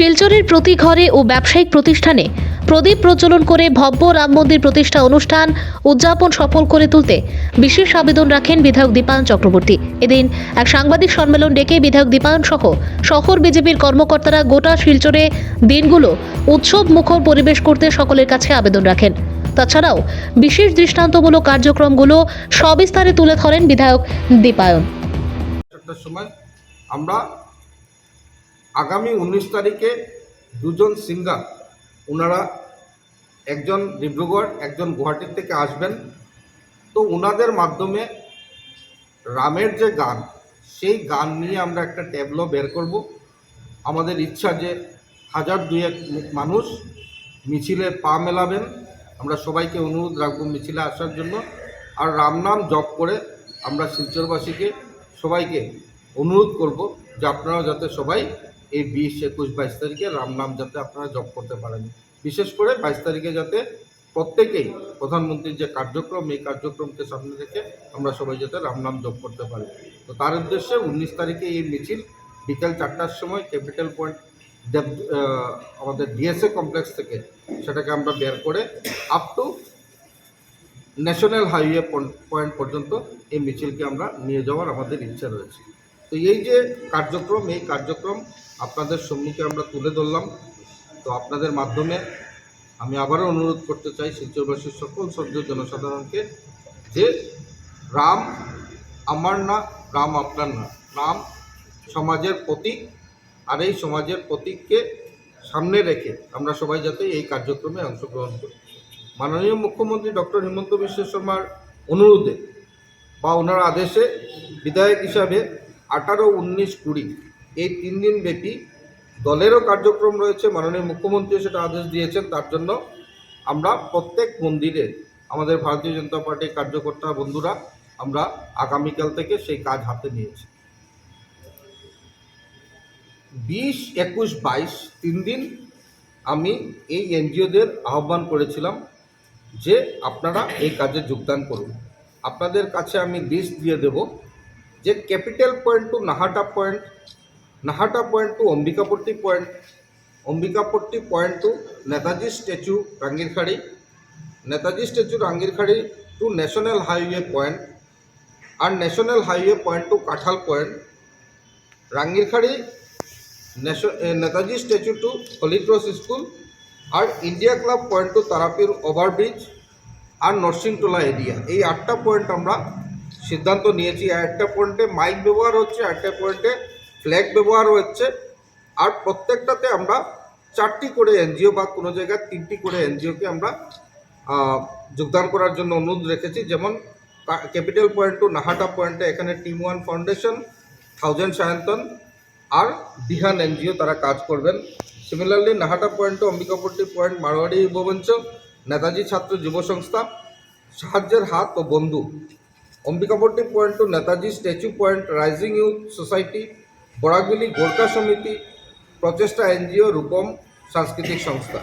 শিলচরের প্রতি ঘরে ও ব্যবসায়িক প্রতিষ্ঠানে প্রদীপ প্রজ্বলন করে ভব্য রাম মন্দির প্রতিষ্ঠা অনুষ্ঠান উদযাপন সফল করে তুলতে বিশেষ আবেদন রাখেন বিধায়ক দীপায়ন চক্রবর্তী। এদিন এক সাংবাদিক সম্মেলন ডেকে বিধায়ক দীপায়ন সহ শহর বিজেপির কর্মকর্তারা গোটা শিলচরে দিনগুলো উৎসব মুখর পরিবেশ করতে সকলের কাছে আবেদন রাখেন। তাছাড়াও বিশেষ দৃষ্টান্তমূলক কার্যক্রমগুলো সবিস্তারে তুলে ধরেন বিধায়ক দীপায়ন। আমরা আগামী উনিশ তারিখে দুজন সিঙ্গার ওনারা একজন ডিব্রুগড়, একজন গুয়াহাটির থেকে আসবেন। তো ওনাদের মাধ্যমে রামের যে গান, সেই গান নিয়ে আমরা একটা ট্যাবলো বের করব। আমাদের ইচ্ছা যে হাজার দুয়েক মানুষ মিছিলে পা মেলাবেন। আমরা সবাইকে অনুরোধ রাখব মিছিলে আসার জন্য। আর রাম নাম জপ করে আমরা শিলচরবাসীকে সবাইকে অনুরোধ করব যে আপনারা যাতে সবাই এই বিশ একুশ বাইশ তারিখে রাম নাম যাতে আপনারা জপ করতে পারেন। বিশেষ করে বাইশ তারিখে যাতে প্রত্যেকেই প্রধানমন্ত্রীর যে কার্যক্রম, এই কার্যক্রমকে সামনে রেখে আমরা সবাই যাতে রাম নাম জপ করতে পারি। তো তার উদ্দেশ্যে উনিশ তারিখে এই মিছিল বিকেল চারটার সময় ক্যাপিটাল পয়েন্ট দেব আমাদের ডিএসএ কমপ্লেক্স থেকে সেটাকে আমরা বের করে up to national highway point পর্যন্ত এই মিছিলকে আমরা নিয়ে যাওয়ার আমাদের ইচ্ছা রয়েছে। তো এই যে কার্যক্রম, এই কার্যক্রম আপনাদের সম্মুখে আমরা তুলে ধরলাম। তো আপনাদের মাধ্যমে আমি আবারও অনুরোধ করতে চাই শিলচরবাসীর সকল সভ্য জনসাধারণকে যে রাম আমার না, রাম আপনার না। রাম সমাজের প্রতীক আর এই সমাজের প্রতীককে সামনে রেখে আমরা সবাই যাতে এই কার্যক্রমে অংশগ্রহণ করি। মাননীয় মুখ্যমন্ত্রী ডক্টর হিমন্ত বিশ্ব শর্মার অনুরোধে বা ওনার আদেশে বিধায়ক হিসাবে আঠারো, উনিশ, কুড়ি। এই তিন দিন ব্যাপী দলেরও কার্যক্রম রয়েছে, মাননীয় মুখ্যমন্ত্রী সেটা আদেশ দিয়েছেন, তার জন্য আমরা প্রত্যেক মন্দিরে আমাদের ভারতীয় জনতা পার্টির কার্যকর্তা বন্ধুরা আমরা আগামীকাল থেকে সেই কাজ হাতে নিয়েছি। বিশ, একুশ, বাইশ, তিন দিন আমি এই এনজিওদের আহ্বান করেছিলাম যে আপনারা এই কাজে যোগদান করুন। আপনাদের কাছে আমি লিস্ট দিয়ে দেব। যে capital point to Nahata point Nahata point to Ambikapatti point Ambikapatti point to Netaji statue Rangirkhari, Netaji statue Rangirkhari to national highway point R national highway point to Kanthal point. Rangirkhari Netaji statue to holy cross school R India club point to Tarapir overbridge R Narsingtola area. এই আটটা point আমরা সিদ্ধান্ত নিয়েছি। একটা পয়েন্টে mic ব্যবহার হচ্ছে একটা পয়েন্টে ফ্ল্যাগ ব্যবহার হচ্ছে। আর প্রত্যেকটাতে আমরা চারটি করে এনজিও বা কোনো জায়গায় তিনটি করে এনজিওকে আমরা যোগদান করার জন্য অনুরোধ রেখেছি। যেমন ক্যাপিটাল পয়েন্ট টু নাহাটা পয়েন্টে এখানে team one foundation thousand Sayantan আর বিহান এনজিও তারা কাজ করবেন। Similarly Nahata point to Ambikapatti point Marwari Yubamancha Netaji ছাত্র যুব সংস্থা সাহায্যের হাত ও বন্ধু Ambikapatti point to Netaji statue point rising youth society Barakbili Gorkha সমিতি, প্রচেষ্টা এনজিও, রূপম সাংস্কৃতিক সংস্থা।